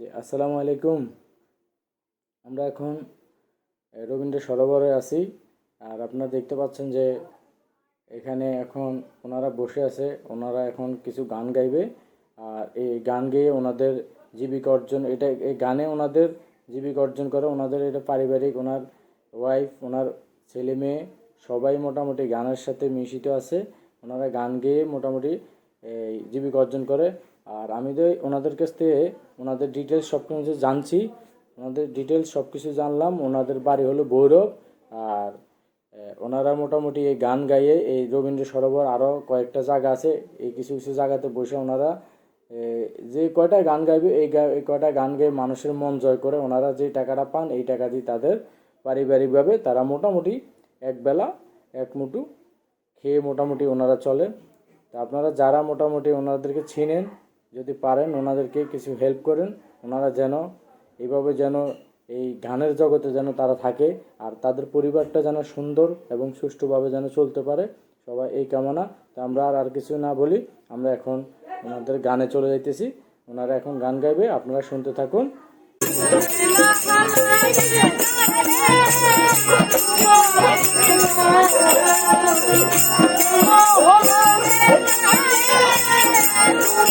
জি, আসসালামু আলাইকুম। আমরা এখন রবীন্দ্র সরোবরে আছি। আর আপনারা দেখতে পাচ্ছেন যে, এখানে এখন ওনারা বসে আছে। ওনারা এখন কিছু গান গাইবে। আর এই গান গেয়ে ওনাদের জীবিকা অর্জন, এটা, এই গানে ওনাদের জীবিকা অর্জন করে, ওনাদের এটা পারিবারিক, ওনার ওয়াইফ ওনার ছেলে মেয়ে, সবাই মোটামুটি গানের সাথে মিশিত আছে। ওনারা গান গেয়ে মোটামুটি এই জীবিকা অর্জন করে। আর আমি তো ওনাদের কাছ থেকে ওনাদের ডিটেলস সব কিছু জানছি, ওনাদের ডিটেলস সব কিছু জানলাম। ওনাদের বাড়ি হলো ভৈরব। আর ওনারা মোটামুটি এই গান গাইয়ে এই রবীন্দ্র সরোবর আরও কয়েকটা জায়গা আছে। এই কিছু কিছু জায়গাতে বসে ওনারা যে কয়টা গান গাইবে, এই এই কয়টা গান গেয়ে মানুষের মন জয় করে ওনারা যে টাকাটা পান, এই টাকা দিয়ে তাদের পারিবারিকভাবে তারা মোটামুটি একবেলা এক মুঠু খেয়ে মোটামুটি ওনারা চলে তা আপনারা যারা মোটামুটি ওনাদেরকে চিনেন, যদি পারেন ওনাদেরকে কিছু হেল্প করেন, ওনারা যেন এইভাবে যেন এই গানের জগতে যেন তারা থাকে আর তাদের পরিবারটা যেন সুন্দর এবং সুষ্ঠুভাবে যেন চলতে পারে, সবাই এই কামনা। তা আমরা আর আর কিছু না বলি, আমরা এখন ওনাদের গানে চলে যাইতেছি। ওনারা এখন গান গাইবে, আপনারা শুনতে থাকুন।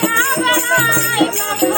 Bye.